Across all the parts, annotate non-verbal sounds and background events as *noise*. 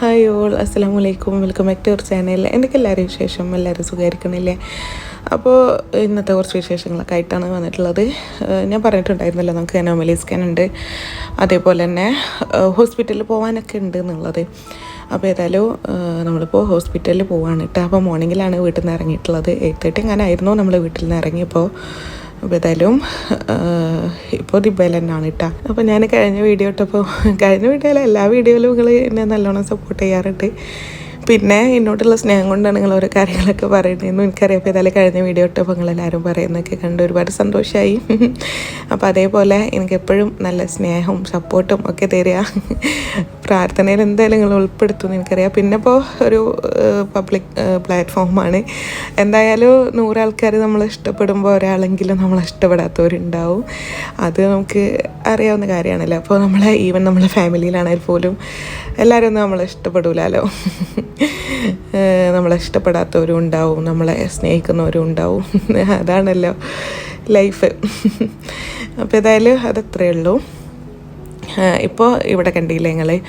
Hi all അസ്സാം വലൈക്കും welcome back to our channel. എനിക്ക് എല്ലാവരും വിശേഷം? എല്ലാവരും സുഖമായിരിക്കണില്ലേ? അപ്പോൾ ഇന്നത്തെ കുറച്ച് വിശേഷങ്ങളൊക്കെ ആയിട്ടാണ് വന്നിട്ടുള്ളത്. ഞാൻ പറഞ്ഞിട്ടുണ്ടായിരുന്നല്ലോ നമുക്ക് അനോമലി സ്കാൻ ഉണ്ട്. അതേപോലെ തന്നെ ഹോസ്പിറ്റലിൽ പോകാനൊക്കെ ഉണ്ട് എന്നുള്ളത്. അപ്പോൾ ഏതായാലും നമ്മളിപ്പോൾ ഹോസ്പിറ്റലിൽ പോവാണ് കേട്ടോ. അപ്പോൾ മോർണിംഗിലാണ് വീട്ടിൽ നിന്ന് ഇറങ്ങിയിട്ടുള്ളത്. എയ്റ്റ് തേർട്ടി അങ്ങനെ ആയിരുന്നു നമ്മൾ വീട്ടിൽ നിന്ന് ഇറങ്ങിയപ്പോൾ അപ്പോൾ ഇപ്പോൾ ദിബയിൽ തന്നെയാണ് അപ്പോൾ ഞാൻ കഴിഞ്ഞ വീഡിയോ ഇട്ടപ്പോൾ കഴിഞ്ഞ വീഡിയോയിലെ എല്ലാ വീഡിയോയിലും നിങ്ങൾ എന്നെ നല്ലോണം സപ്പോർട്ട് ചെയ്യാറുണ്ട്. പിന്നെ എന്നോടുള്ള സ്നേഹം കൊണ്ടാണ് നിങ്ങൾ ഓരോ കാര്യങ്ങളൊക്കെ പറയുന്നതെന്നും എനിക്കറിയാം. അപ്പോൾ ഏതായാലും കഴിഞ്ഞ വീഡിയോ ഇട്ടപ്പോൾ നിങ്ങളെല്ലാവരും പറയുന്നതൊക്കെ കണ്ട് ഒരുപാട് സന്തോഷമായി അപ്പോൾ അതേപോലെ എനിക്ക് എപ്പോഴും നല്ല സ്നേഹവും സപ്പോർട്ടും ഒക്കെ തരിക പ്രാർത്ഥനയിൽ എന്തായാലും നിങ്ങൾ ഉൾപ്പെടുത്തുമെന്ന് എനിക്കറിയാം. പിന്നെ ഇപ്പോൾ ഒരു പബ്ലിക് പ്ലാറ്റ്ഫോമാണ് എന്തായാലും നൂറാൾക്കാർ നമ്മൾ ഇഷ്ടപ്പെടുമ്പോൾ ഒരാളെങ്കിലും നമ്മൾ ഇഷ്ടപ്പെടാത്തവരുണ്ടാവും. അത് നമുക്ക് അറിയാവുന്ന കാര്യമാണല്ലോ. അപ്പോൾ നമ്മളെ ഈവൻ നമ്മളെ ഫാമിലിയിലാണെങ്കിൽ പോലും എല്ലാവരും ഒന്നും നമ്മളെ ഇഷ്ടപ്പെടില്ലല്ലോ നമ്മളെ ഇഷ്ടപ്പെടാത്തവരും ഉണ്ടാവും നമ്മളെ സ്നേഹിക്കുന്നവരും ഉണ്ടാവും. *laughs* അതാണല്ലോ ലൈഫ്. *laughs* അപ്പോൾ ഏതായാലും അതത്രയേ ഉള്ളൂ. ഇപ്പോൾ ഇവിടെ കണ്ടില്ലേ ഞങ്ങൾ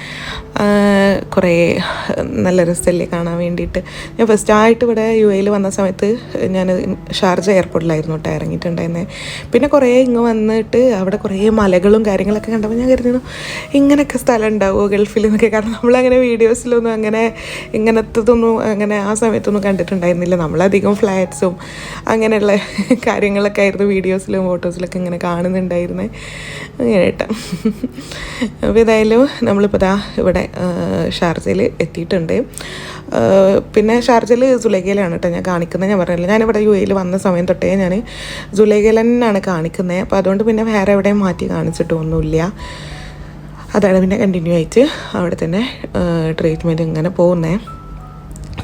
കുറേ നല്ല രസമല്ലേ കാണാൻ വേണ്ടിയിട്ട്. ഞാൻ ഫസ്റ്റ് ആയിട്ട് ഇവിടെ യു എയിൽ വന്ന സമയത്ത് ഞാൻ ഷാർജ എയർപോർട്ടിലായിരുന്നു കേട്ടോ ഇറങ്ങിയിട്ടുണ്ടായിരുന്നത് പിന്നെ കുറേ ഇങ്ങ് വന്നിട്ട് അവിടെ കുറേ മലകളും കാര്യങ്ങളൊക്കെ കണ്ടപ്പോൾ ഞാൻ കരുതുന്നു ഇങ്ങനെയൊക്കെ സ്ഥലം ഉണ്ടാവുമോ ഗൾഫിൽ എന്നൊക്കെ. കാരണം നമ്മളങ്ങനെ വീഡിയോസിലൊന്നും അങ്ങനെ ഇങ്ങനത്തതൊന്നും അങ്ങനെ ആ സമയത്തൊന്നും കണ്ടിട്ടുണ്ടായിരുന്നില്ല. നമ്മളധികം ഫ്ലാറ്റ്സും അങ്ങനെയുള്ള കാര്യങ്ങളൊക്കെ ആയിരുന്നു വീഡിയോസിലും ഫോട്ടോസിലൊക്കെ ഇങ്ങനെ കാണുന്നുണ്ടായിരുന്നത് അങ്ങനെ കേട്ടോ. അപ്പോൾ ഏതായാലും നമ്മളിപ്പോൾ ദാ ഇവിടെ ഷാർജയിൽ എത്തിയിട്ടുണ്ട്. പിന്നെ ഷാർജയിൽ സുലേഖയിലാണ് കേട്ടോ ഞാൻ കാണിക്കുന്നത്. ഞാൻ പറഞ്ഞില്ല ഞാനിവിടെ യു എയിൽ വന്ന സമയം തൊട്ടേ ഞാൻ സുലേഖയിൽ കാണിക്കുന്നത്. അപ്പോൾ അതുകൊണ്ട് പിന്നെ വേറെ എവിടെയും മാറ്റി കാണിച്ചിട്ടൊന്നുമില്ല അതാണ് പിന്നെ കണ്ടിന്യൂ ആയിട്ട് അവിടെ തന്നെ ട്രീറ്റ്മെന്റ് ഇങ്ങനെ പോകുന്നത്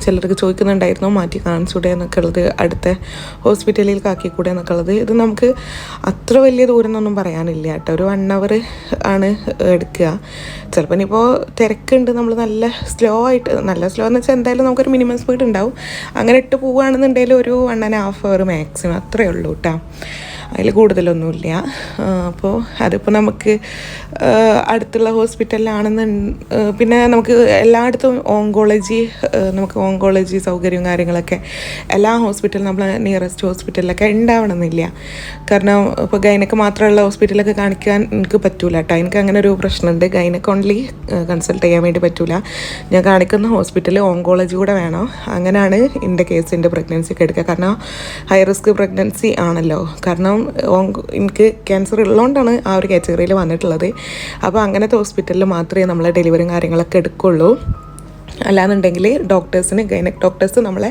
ചിലർക്ക് ചോദിക്കുന്നുണ്ടായിരുന്നു മാറ്റി കാണിച്ചൂടെ എന്നൊക്കെ ഉള്ളത് അടുത്ത ഹോസ്പിറ്റലിൽ ആക്കിക്കൂടെ എന്നൊക്കെ ഉള്ളത്. ഇത് നമുക്ക് അത്ര വലിയ ദൂരം എന്നൊന്നും പറയാനില്ല കേട്ടോ. ഒരു വൺ അവർ ആണ് എടുക്കുക. ചിലപ്പോൾ ഇനിയിപ്പോൾ തിരക്കുണ്ട്. നമ്മൾ നല്ല സ്ലോ ആയിട്ട് നല്ല സ്ലോ എന്ന് വെച്ചാൽ എന്തായാലും നമുക്കൊരു മിനിമം സ്പീഡ് ഉണ്ടാവും. അങ്ങനെ ഇട്ട് പോവുകയാണെന്നുണ്ടെങ്കിൽ ഒരു one and half hour maximum അത്രയേ ഉള്ളൂ കേട്ടോ. അതിൽ കൂടുതലൊന്നുമില്ല. അപ്പോൾ അതിപ്പോൾ നമുക്ക് അടുത്തുള്ള ഹോസ്പിറ്റലിലാണെന്ന് പിന്നെ നമുക്ക് എല്ലായിടത്തും ഓങ്കോളജി നമുക്ക് ഓങ്കോളജി സൗകര്യവും കാര്യങ്ങളൊക്കെ എല്ലാ ഹോസ്പിറ്റലും നമ്മൾ നിയറസ്റ്റ് ഹോസ്പിറ്റലിലൊക്കെ ഉണ്ടാവണമെന്നില്ല കാരണം ഇപ്പോൾ ഗൈനക്ക് മാത്രമുള്ള ഹോസ്പിറ്റലൊക്കെ കാണിക്കാൻ എനിക്ക് പറ്റൂല കേട്ടോ എനിക്ക് അങ്ങനെ ഒരു പ്രശ്നമുണ്ട് ഗൈനക്ക് ഓൺലി കൺസൾട്ട് ചെയ്യാൻ വേണ്ടി പറ്റൂല. ഞാൻ കാണിക്കുന്ന ഹോസ്പിറ്റലിൽ ഓങ്കോളജി കൂടെ വേണം. അങ്ങനെയാണ് എന്റെ കേസിന്റെ പ്രഗ്നൻസിക്ക് എടുക്കുക കാരണം ഹൈ റിസ്ക് പ്രഗ്നൻസി ആണല്ലോ. കാരണം എനിക്ക് ക്യാൻസർ ഉള്ളതുകൊണ്ടാണ് ആ ഒരു കാറ്റഗറിയിൽ വന്നിട്ടുള്ളത്. അപ്പോൾ അങ്ങനത്തെ ഹോസ്പിറ്റലിൽ മാത്രമേ നമ്മൾ ഡെലിവറിയും കാര്യങ്ങളൊക്കെ എടുക്കുള്ളൂ. അല്ലാന്നുണ്ടെങ്കിൽ ഡോക്ടേഴ്സിന് ഗൈനക് ഡോക്ടേഴ്സ് നമ്മളെ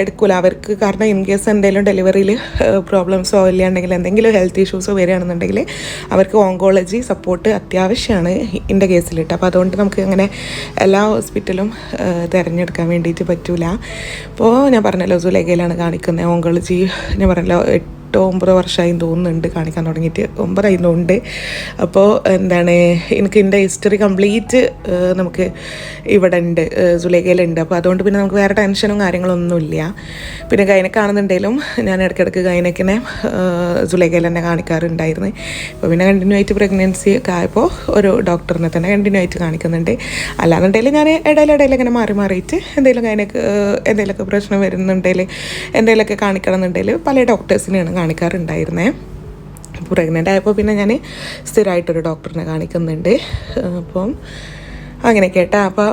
എടുക്കില്ല അവർക്ക് കാരണം ഇൻ കേസ് എന്തെങ്കിലും ഡെലിവറിയിൽ പ്രോബ്ലംസോ ഇല്ലാണ്ടെങ്കിൽ എന്തെങ്കിലും ഹെൽത്ത് ഇഷ്യൂസോ വരികയാണെന്നുണ്ടെങ്കിൽ അവർക്ക് ഓങ്കോളജി സപ്പോർട്ട് അത്യാവശ്യമാണ് എന്റെ കേസിലിട്ട് അപ്പോൾ അതുകൊണ്ട് നമുക്ക് അങ്ങനെ എല്ലാ ഹോസ്പിറ്റലും തിരഞ്ഞെടുക്കാൻ വേണ്ടിയിട്ട് പറ്റൂല. അപ്പോൾ ഞാൻ പറഞ്ഞല്ലോ സുലേഖയിലാണ് കാണിക്കുന്നത് ഓങ്കോളജി ഞാൻ പറഞ്ഞല്ലോ എട്ടോ ഒമ്പതോ വർഷമായി തോന്നുന്നുണ്ട് കാണിക്കാൻ തുടങ്ങിയിട്ട്. ഒമ്പതായി തോന്നുന്നുണ്ട്. അപ്പോൾ എന്താണ് എനിക്ക് എന്റെ ഹിസ്റ്ററി കംപ്ലീറ്റ് നമുക്ക് ഇവിടെ ഉണ്ട് സുലേഖയിലുണ്ട് അപ്പോൾ അതുകൊണ്ട് പിന്നെ നമുക്ക് വേറെ ടെൻഷനും കാര്യങ്ങളൊന്നുമില്ല പിന്നെ ഗൈനക്കാണെന്നുണ്ടെങ്കിലും ഞാൻ ഇടയ്ക്കിടയ്ക്ക് ഗൈനക്കിനെ സുലേഖയിൽ തന്നെ കാണിക്കാറുണ്ടായിരുന്നു. അപ്പോൾ പിന്നെ കണ്ടിന്യൂ ആയിട്ട് പ്രഗ്നൻസി ഒക്കെ ആയപ്പോൾ ഒരു ഡോക്ടറിനെ തന്നെ കണ്ടിന്യൂ ആയിട്ട് കാണിക്കുന്നുണ്ട്. അല്ലാന്നുണ്ടെങ്കിൽ ഞാൻ ഇടയിലിടയിൽ ഇങ്ങനെ മാറി മാറിയിട്ട് എന്തെങ്കിലും ഗൈനക്ക് എന്തെങ്കിലുമൊക്കെ പ്രശ്നം വരുന്നുണ്ടെങ്കിൽ എന്തെങ്കിലുമൊക്കെ കാണിക്കണം എന്നുണ്ടെങ്കിൽ പല ഡോക്ടേഴ്സിനെയാണ് കാണിക്കാറുണ്ടായിരുന്നേ. പ്രഗ്നന്റ് ആയപ്പോൾ പിന്നെ ഞാൻ സ്ഥിരമായിട്ടൊരു ഡോക്ടറിനെ കാണിക്കുന്നുണ്ട്. അപ്പം അങ്ങനെ കേട്ടാ. അപ്പോൾ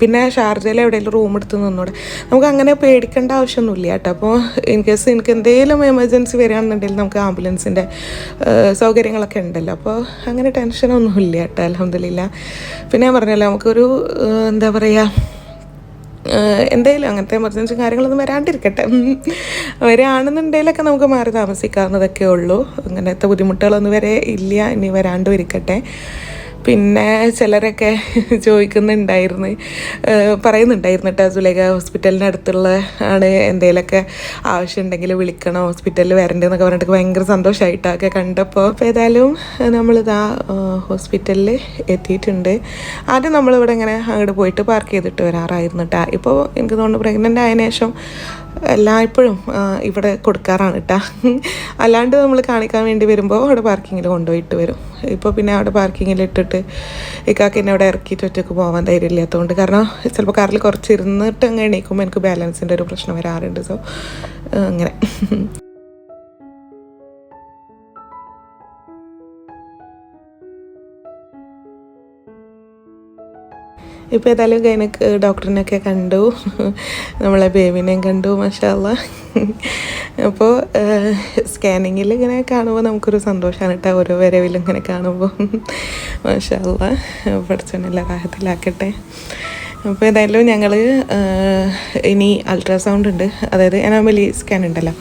പിന്നെ ഷാർജയിൽ എവിടെയെങ്കിലും റൂം എടുത്ത് നിന്നൂടെ. നമുക്ക് അങ്ങനെ പേടിക്കേണ്ട ആവശ്യമൊന്നുമില്ല കേട്ടോ. അപ്പോൾ ഇൻ കേസ് എനിക്ക് എന്തെങ്കിലും എമർജൻസി വരികയാണെന്നുണ്ടെങ്കിൽ നമുക്ക് ആംബുലൻസിന്റെ സൗകര്യങ്ങളൊക്കെ ഉണ്ടല്ലോ. അപ്പോൾ അങ്ങനെ ടെൻഷനൊന്നുമില്ല കേട്ടോ അലഹമില്ല പിന്നെ പറഞ്ഞല്ലോ നമുക്കൊരു എന്താ പറയുക എന്തെങ്കിലും അങ്ങനത്തെ എമർജൻസി കാര്യങ്ങളൊന്നും വരാണ്ടിരിക്കട്ടെ. വരികയാണെന്നുണ്ടെങ്കിലൊക്കെ നമുക്ക് മാറി താമസിക്കാവുന്നതൊക്കെ ഉള്ളൂ. അങ്ങനത്തെ ബുദ്ധിമുട്ടുകളൊന്നും വരെ ഇല്ല ഇനി വരാണ്ടും ഇരിക്കട്ടെ. പിന്നെ ചിലരൊക്കെ ചോദിക്കുന്നുണ്ടായിരുന്നു പറയുന്നുണ്ടായിരുന്നു കേട്ടോ സുലേഖ ഹോസ്പിറ്റലിന് അടുത്തുള്ള ആണ് എന്തെങ്കിലുമൊക്കെ ആവശ്യമുണ്ടെങ്കിൽ വിളിക്കണം ഹോസ്പിറ്റലിൽ വരണ്ടെന്നൊക്കെ പറഞ്ഞിട്ട് ഭയങ്കര സന്തോഷമായിട്ടൊക്കെ കണ്ടപ്പോൾ അപ്പോൾ ഏതായാലും നമ്മളിതാ ഹോസ്പിറ്റലിൽ എത്തിയിട്ടുണ്ട്. ആദ്യം നമ്മളിവിടെ ഇങ്ങനെ അങ്ങോട്ട് പോയിട്ട് പാർക്ക് ചെയ്തിട്ട് വരാറായിരുന്നു കേട്ടോ ഇപ്പോൾ എനിക്ക് തോന്നുന്നു പ്രഗ്നന്റ് ആയതിനു ശേഷം എല്ലായ്പ്പോഴും ഇവിടെ കൊടുക്കാറാണ് കേട്ടാ അല്ലാണ്ട് നമ്മൾ കാണിക്കാൻ വേണ്ടി വരുമ്പോൾ അവിടെ പാർക്കിങ്ങിൽ കൊണ്ടുപോയിട്ട് വരും. ഇപ്പോൾ പിന്നെ അവിടെ പാർക്കിങ്ങിൽ ഇട്ടിട്ട് ഇക്കാക്ക് എന്നെ അവിടെ ഇറക്കിയിട്ട് ഒറ്റയ്ക്ക് പോകാൻ ധൈര്യമില്ലാത്തതുകൊണ്ട് കാരണം ചിലപ്പോൾ കാറിൽ കുറച്ച് ഇരുന്നിട്ട് അങ്ങ് എണീക്കുമ്പോൾ എനിക്ക് ബാലൻസിന്റെ ഒരു പ്രശ്നം വരാറുണ്ട്. സോ അങ്ങനെ. ഇപ്പോൾ ഏതായാലും ഗൈനക്ക് ഡോക്ടറിനൊക്കെ കണ്ടു. നമ്മളെ ബേബിനെയും കണ്ടു മഷാല്ല അപ്പോൾ സ്കാനിങ്ങിൽ ഇങ്ങനെ കാണുമ്പോൾ നമുക്കൊരു സന്തോഷമാണ് കേട്ടോ ഓരോ വരവിലും ഇങ്ങനെ കാണുമ്പോൾ മഷാല്ല പഠിച്ചോനെല്ലാം റാഹത്തിലാക്കട്ടെ. അപ്പോൾ ഏതായാലും ഞങ്ങൾ ഇനി അൾട്രാസൗണ്ട് ഉണ്ട്. അതായത് എനാമലി സ്കാൻ ഉണ്ടല്ലോ.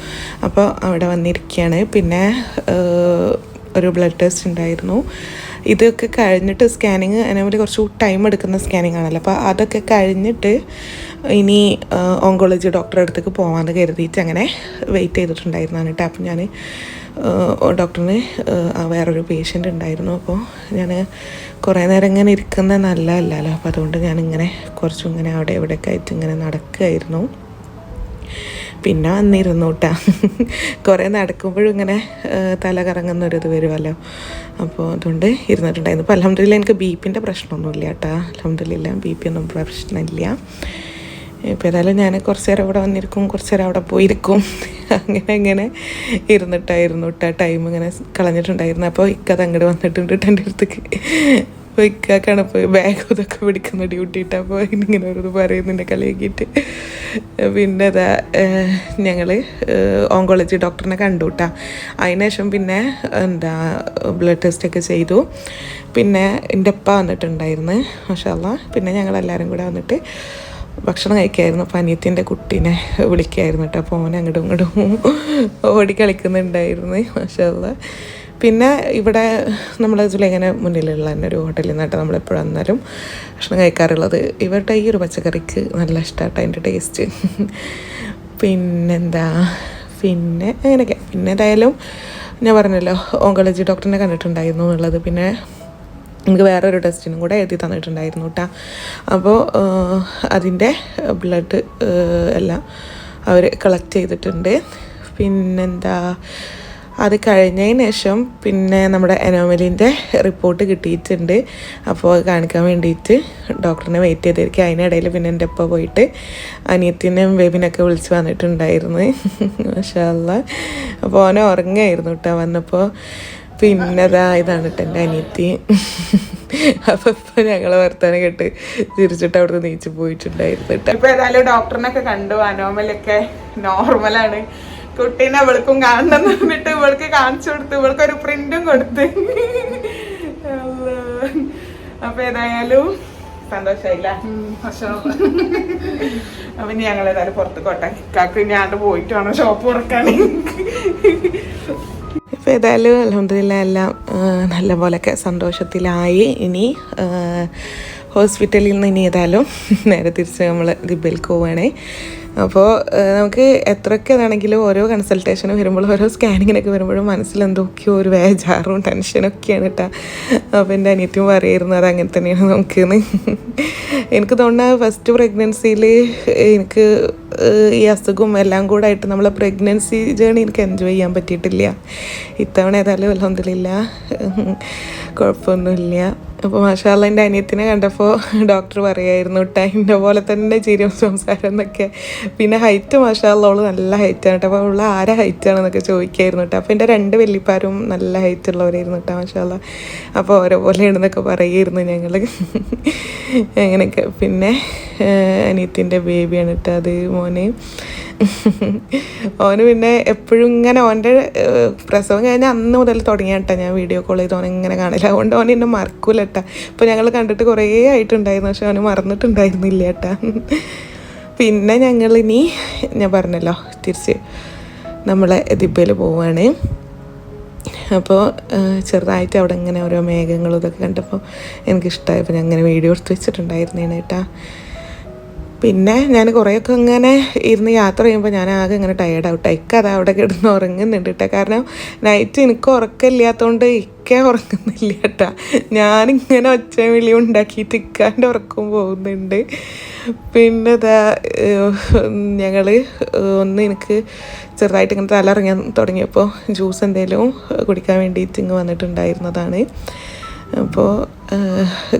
അപ്പോൾ അവിടെ വന്നിരിക്കുകയാണ് പിന്നെ ഒരു ബ്ലഡ് ടെസ്റ്റ് ഉണ്ടായിരുന്നു. ഇതൊക്കെ കഴിഞ്ഞിട്ട് സ്കാനിങ് അതിനെപ്പറ്റി കുറച്ച് ടൈം എടുക്കുന്ന സ്കാനിങ് ആണല്ലോ. അപ്പോൾ അതൊക്കെ കഴിഞ്ഞിട്ട് ഇനി ഓങ്കോളജി ഡോക്ടറെ അടുത്തേക്ക് പോകാമെന്ന് കരുതിയിട്ട് അങ്ങനെ വെയിറ്റ് ചെയ്തിട്ടുണ്ടായിരുന്നാണ് കേട്ടോ. അപ്പം ഞാൻ ഡോക്ടറിന് വേറൊരു പേഷ്യന്റ് ഉണ്ടായിരുന്നു. അപ്പോൾ ഞാൻ കുറേ നേരം ഇങ്ങനെ ഇരിക്കുന്ന നല്ലതല്ലല്ലോ. അപ്പോൾ അതുകൊണ്ട് ഞാനിങ്ങനെ കുറച്ചും ഇങ്ങനെ അവിടെ ഇവിടെയൊക്കെ ആയിട്ട് ഇങ്ങനെ നടക്കുകയായിരുന്നു. പിന്നെ വന്നിരുന്നു കേട്ടാ കുറേ നടക്കുമ്പോഴും ഇങ്ങനെ തല കറങ്ങുന്ന ഒരു ഇത് വരുമല്ലോ അപ്പോൾ അതുകൊണ്ട് ഇരുന്നിട്ടുണ്ടായിരുന്നു. അപ്പോൾ അലഹമ്മദില്ല എനിക്ക് ബി പിന്റെ പ്രശ്നമൊന്നുമില്ല കേട്ടാ അലഹമ്മദില്ല ബി പി ഒന്നും പ്രശ്നമില്ല. ഇപ്പോൾ ഏതായാലും ഞാൻ കുറച്ച് നേരം ഇവിടെ വന്നിരിക്കും കുറച്ച് നേരം അവിടെ പോയിരിക്കും. അങ്ങനെ അങ്ങനെ ഇരുന്നിട്ടായിരുന്നു കേട്ടോ ടൈം ഇങ്ങനെ കളഞ്ഞിട്ടുണ്ടായിരുന്നു. അപ്പോൾ ഇക്കത് അങ്ങോട്ട് വന്നിട്ടുണ്ട് എന്റെ അടുത്തേക്ക്. അപ്പോൾ ഇക്കാക്കാണ് ബാഗ് ഇതൊക്കെ പിടിക്കുന്ന ഡ്യൂട്ടി അപ്പോൾ ഇങ്ങനെ ഓരോന്ന് പറയുന്നുണ്ട് കളിയാക്കിയിട്ട്. പിന്നെ അതാ ഞങ്ങൾ ഓങ്കോളജി ഡോക്ടറിനെ കണ്ടു കേട്ടോ അതിനുശേഷം പിന്നെ എന്താ ബ്ലഡ് ടെസ്റ്റൊക്കെ ചെയ്തു. പിന്നെ എന്റെ ഉപ്പ വന്നിട്ടുണ്ടായിരുന്നു മഷാല്ല പിന്നെ ഞങ്ങളെല്ലാവരും കൂടെ വന്നിട്ട് ഭക്ഷണം കഴിക്കായിരുന്നു. അപ്പോൾ അനിയത്തിന്റെ കുട്ടീനെ വിളിക്കായിരുന്നു കേട്ടോ അപ്പോൾ ഓൻ അങ്ങോട്ടും ഇങ്ങോട്ടും ഓടി കളിക്കുന്നുണ്ടായിരുന്നു മാഷാല്ല പിന്നെ ഇവിടെ നമ്മൾ ഇങ്ങനെ മുന്നിലുള്ള തന്നെ ഒരു ഹോട്ടലിൽ നിന്നായിട്ട് നമ്മളെപ്പോഴും വന്നാലും ഭക്ഷണം കഴിക്കാറുള്ളത്. ഇവരുടെ ഈ ഒരു പച്ചക്കറിക്ക് നല്ല ഇഷ്ടമായിട്ട് അതിന്റെ ടേസ്റ്റ്. പിന്നെന്താ? പിന്നെ അങ്ങനെയൊക്കെ. പിന്നെ ഏതായാലും ഞാൻ പറഞ്ഞല്ലോ ഓങ്കോളജി ഡോക്ടറിനെ കണ്ടിട്ടുണ്ടായിരുന്നു എന്നുള്ളത്. പിന്നെ എനിക്ക് വേറൊരു ടെസ്റ്റിനും കൂടെ എഴുതി തന്നിട്ടുണ്ടായിരുന്നു കേട്ടോ. അപ്പോൾ അതിന്റെ ബ്ലഡ് എല്ലാം അവർ കളക്ട് ചെയ്തിട്ടുണ്ട്. പിന്നെന്താ? അത് കഴിഞ്ഞതിന് ശേഷം പിന്നെ നമ്മുടെ എനോമലിന്റെ റിപ്പോർട്ട് കിട്ടിയിട്ടുണ്ട്. അപ്പോൾ കാണിക്കാൻ വേണ്ടിയിട്ട് ഡോക്ടറിനെ വെയിറ്റ് ചെയ്തിരിക്കുക. അതിനിടയിൽ പിന്നെ എന്റെ ഒപ്പം പോയിട്ട് അനിയത്തിനെയും ബേബിനൊക്കെ വിളിച്ച് വന്നിട്ടുണ്ടായിരുന്നു. *laughs* മഷാല്ല. അപ്പോൾ അവനെ ഉറങ്ങായിരുന്നു കേട്ടോ വന്നപ്പോൾ. പിന്നെ അതാ ഇതാണ് കേട്ടോ എന്റെ അനിയത്തി. *laughs* അപ്പൊ ഇപ്പൊ ഞങ്ങൾ വർത്താനം കേട്ട് തിരിച്ചിട്ട് അവിടെ നീച്ചു പോയിട്ടുണ്ടായിരുന്നു കേട്ടോ. ഇപ്പൊ ഏതായാലും ഡോക്ടറിനൊക്കെ കണ്ടു. അനോമലൊക്കെ നോർമലാണ് കുട്ടീനെ ഇവൾക്കും കാണണം എന്ന് പറഞ്ഞിട്ട് ഇവൾക്ക് കാണിച്ചു കൊടുത്തു. ഇവൾക്ക് ഒരു പ്രിന്റും കൊടുത്ത്. അപ്പൊ ഏതായാലും സന്തോഷായില്ല? അപ്പൊ ഇനി ഞങ്ങൾ ഏതായാലും പുറത്ത് കോട്ടെ കാക്കി ഞാണ്ട് പോയിട്ട് വേണം ഷോപ്പ് തുറക്കാൻ. ഇപ്പൊ ഏതായാലും അലഹമില്ല എല്ലാം നല്ല പോലെയൊക്കെ സന്തോഷത്തിലായി. ഇനി ഹോസ്പിറ്റലിൽ നിന്ന് ഇനി ഏതായാലും നേരെ തിരിച്ച് നമ്മൾ ദിബിലേക്ക് പോവുകയാണേ അപ്പോൾ നമുക്ക് എത്രയൊക്കെ ആണെങ്കിലും ഓരോ കൺസൾട്ടേഷന് വരുമ്പോഴും ഓരോ സ്കാനിങ്ങിനൊക്കെ വരുമ്പോഴും മനസ്സിൽ എന്തൊക്കെയോ ഒരു വേജാറും ടെൻഷനൊക്കെയാണ് കേട്ടോ. അപ്പോൾ എന്റെ അനിയത്തിയും പറയായിരുന്നു അത് അങ്ങനെ തന്നെയാണ് നമുക്കെന്ന്. എനിക്ക് തോന്നുന്ന ഫസ്റ്റ് പ്രഗ്നൻസിയിൽ എനിക്ക് ഈ അസുഖവും എല്ലാം കൂടെ ആയിട്ട് നമ്മളെ പ്രഗ്നൻസി ജേണി എനിക്ക് എൻജോയ് ചെയ്യാൻ പറ്റിയിട്ടില്ല. ഇത്തവണ ഏതായാലും അലഹമില്ല കുഴപ്പമൊന്നുമില്ല. അപ്പോൾ മാഷാല്ല എന്റെ അനിയത്തിനെ കണ്ടപ്പോൾ ഡോക്ടർ പറയായിരുന്നു കേട്ടോ എന്റെ പോലെ തന്നെ ചിരിയും സംസാരം എന്നൊക്കെ. പിന്നെ ഹൈറ്റ് മാഷാല്ല അവൾ നല്ല ഹൈറ്റാണ് കേട്ടോ. അപ്പോൾ അവൾ ആരെ ഹൈറ്റാണെന്നൊക്കെ ചോദിക്കായിരുന്നു കേട്ടോ. അപ്പോൾ എന്റെ രണ്ട് വെല്ലിപ്പാരും നല്ല ഹൈറ്റ് ഉള്ളവരായിരുന്നു കേട്ടോ മാഷാല്ല അപ്പോൾ ഓരോ പോലെയാണെന്നൊക്കെ പറയായിരുന്നു ഞങ്ങൾ *laughs* അങ്ങനെയൊക്കെ. പിന്നെ അനിയത്തിന്റെ ബേബിയാണ് കേട്ടോ അത് മോന്. *laughs* ഓന് പിന്നെ എപ്പോഴും ഇങ്ങനെ ഓന്റെ പ്രസവം കഴിഞ്ഞ അന്ന് മുതൽ തുടങ്ങിയ കേട്ടോ ഞാൻ വീഡിയോ കോൾ ചെയ്ത് ഇങ്ങനെ കാണില്ല. അതുകൊണ്ട് ഓൻ എന്നെ മറക്കൂല കേട്ടാ ഇപ്പോൾ ഞങ്ങൾ കണ്ടിട്ട് കുറേ ആയിട്ടുണ്ടായിരുന്നു. പക്ഷെ അവന് മറന്നിട്ടുണ്ടായിരുന്നില്ല കേട്ടാ *laughs* പിന്നെ ഞങ്ങൾ ഇനി ഞാൻ പറഞ്ഞല്ലോ തിരിച്ച് നമ്മളെ ദിബയിൽ പോവുകയാണ് അപ്പോൾ ചെറുതായിട്ട് അവിടെ ഇങ്ങനെ ഓരോ മേഘങ്ങളും ഇതൊക്കെ കണ്ടപ്പോൾ എനിക്കിഷ്ടമായി അപ്പോൾ ഞാൻ അങ്ങനെ വീഡിയോ എടുത്ത് വെച്ചിട്ടുണ്ടായിരുന്നേണ് കേട്ടാ. പിന്നെ ഞാൻ കുറേയൊക്കെ ഇങ്ങനെ ഇരുന്ന് യാത്ര ചെയ്യുമ്പോൾ ഞാൻ ആകെ ഇങ്ങനെ ടയേർഡ് ആവട്ടെ ഇക്ക അത് അവിടെ കിടന്ന് ഉറങ്ങുന്നുണ്ട് കേട്ടോ കാരണം നൈറ്റ് എനിക്ക് ഉറക്കമില്ലാത്തതുകൊണ്ട് ഇക്ക ഉറങ്ങുന്നില്ല കേട്ടാ ഞാനിങ്ങനെ ഒച്ച വിളി ഉണ്ടാക്കിയിട്ട് ഇക്കാന്റെ ഉറക്കം പോകുന്നുണ്ട്. പിന്നെ ഇതാ ഞങ്ങൾ ഒന്ന് എനിക്ക് ചെറുതായിട്ട് ഇങ്ങനെ തലറങ്ങാൻ തുടങ്ങിയപ്പോൾ ജ്യൂസ് എന്തെങ്കിലും കുടിക്കാൻ വേണ്ടിയിട്ട് ഇങ്ങ് വന്നിട്ടുണ്ടായിരുന്നതാണ്. അപ്പോൾ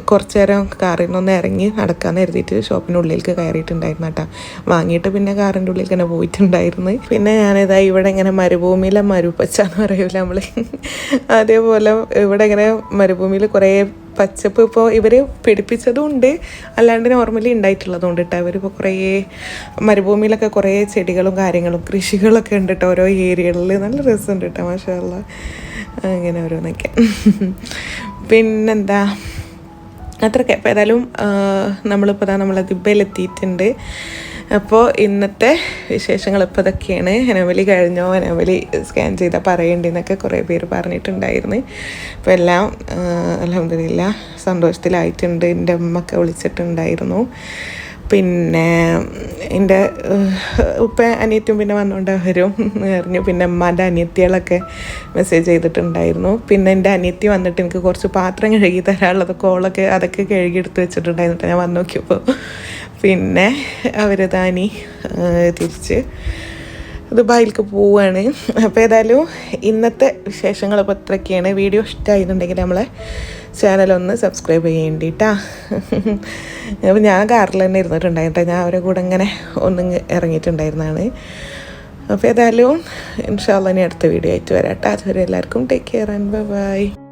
കുറച്ച് നേരം കാറിൽ നിന്നൊന്ന് ഇറങ്ങി നടക്കാമെന്ന് കരുതിയിട്ട് ഷോപ്പിന്റെ ഷോപ്പിനുള്ളിലേക്ക് കയറിയിട്ടുണ്ടായിരുന്നു കേട്ടോ. വാങ്ങിയിട്ട് പിന്നെ കാറിന്റെ ഉള്ളിൽ തന്നെ പോയിട്ടുണ്ടായിരുന്നു. പിന്നെ ഞാനിതാ ഇവിടെ ഇങ്ങനെ മരുഭൂമിയിലെ മരുപ്പച്ച എന്ന് പറയൂല നമ്മൾ അതേപോലെ ഇവിടെ ഇങ്ങനെ മരുഭൂമിയിൽ കുറേ പച്ചപ്പ് ഇപ്പോൾ ഇവർ പിടിപ്പിച്ചതും ഉണ്ട് അല്ലാണ്ട് നോർമലി ഉണ്ടായിട്ടുള്ളതും ഉണ്ട് കേട്ടോ. ഇവരിപ്പോൾ കുറേ മരുഭൂമിയിലൊക്കെ കുറേ ചെടികളും കാര്യങ്ങളും കൃഷികളൊക്കെ ഉണ്ട് കേട്ടോ ഓരോ ഏരിയകളിൽ നല്ല രസമുണ്ട് കേട്ടോ മാഷാല്ല അങ്ങനെ ഓരോന്നൊക്കെ. പിന്നെന്താ? അത്രയൊക്കെ അപ്പോൾ ഏതായാലും നമ്മളിപ്പോൾ നമ്മൾ ദിബയിലെത്തിയിട്ടുണ്ട്. അപ്പോൾ ഇന്നത്തെ വിശേഷങ്ങൾ ഇപ്പോൾ ഇതൊക്കെയാണ്. അനവലി കഴിഞ്ഞോ? അനവലി സ്കാൻ ചെയ്താൽ പറയേണ്ടെന്നൊക്കെ കുറേ പേര് പറഞ്ഞിട്ടുണ്ടായിരുന്നു. അപ്പോൾ എല്ലാം അലഹമില്ല സന്തോഷത്തിലായിട്ടുണ്ട്. എന്റെ അമ്മയൊക്കെ വിളിച്ചിട്ടുണ്ടായിരുന്നു. പിന്നെ എന്റെ ഉപ്പ അനിയത്തും പിന്നെ വന്നുകൊണ്ട് അവരും അറിഞ്ഞു പിന്നെ അമ്മാന്റെ അനിയത്തികളൊക്കെ മെസ്സേജ് ചെയ്തിട്ടുണ്ടായിരുന്നു. പിന്നെ എന്റെ അനിയത്തി വന്നിട്ട് എനിക്ക് കുറച്ച് പാത്രം കഴുകി തരാനുള്ളത് കോളൊക്കെ അതൊക്കെ കഴുകി എടുത്ത് വെച്ചിട്ടുണ്ടായിരുന്നു ഞാൻ വന്നു നോക്കിയപ്പോൾ പിന്നെ അവർ താനി തിരിച്ച് ദുബായിലേക്ക് പോവുകയാണ് അപ്പോൾ ഏതായാലും ഇന്നത്തെ വിശേഷങ്ങൾ ഇപ്പോൾ ഇത്രയൊക്കെയാണ് വീഡിയോ ഇഷ്ടമായിരുന്നുണ്ടെങ്കിൽ നമ്മളെ ചാനലൊന്ന് സബ്സ്ക്രൈബ് ചെയ്യേണ്ടിട്ടാ. അപ്പോൾ ഞാൻ കാറിൽ തന്നെ ഇരുന്നിട്ടുണ്ടായിട്ടോ ഞാൻ അവരെ കൂടെ ഇങ്ങനെ ഒന്ന് ഇറങ്ങിയിട്ടുണ്ടായിരുന്നതാണ്. അപ്പോൾ ഏതായാലും ഇൻഷാല്ല ഇനി അടുത്ത വീഡിയോ ആയിട്ട് വരാട്ടോ അതുവരെ എല്ലാവർക്കും ടേക്ക് കെയർ ആൻഡ് ബൈ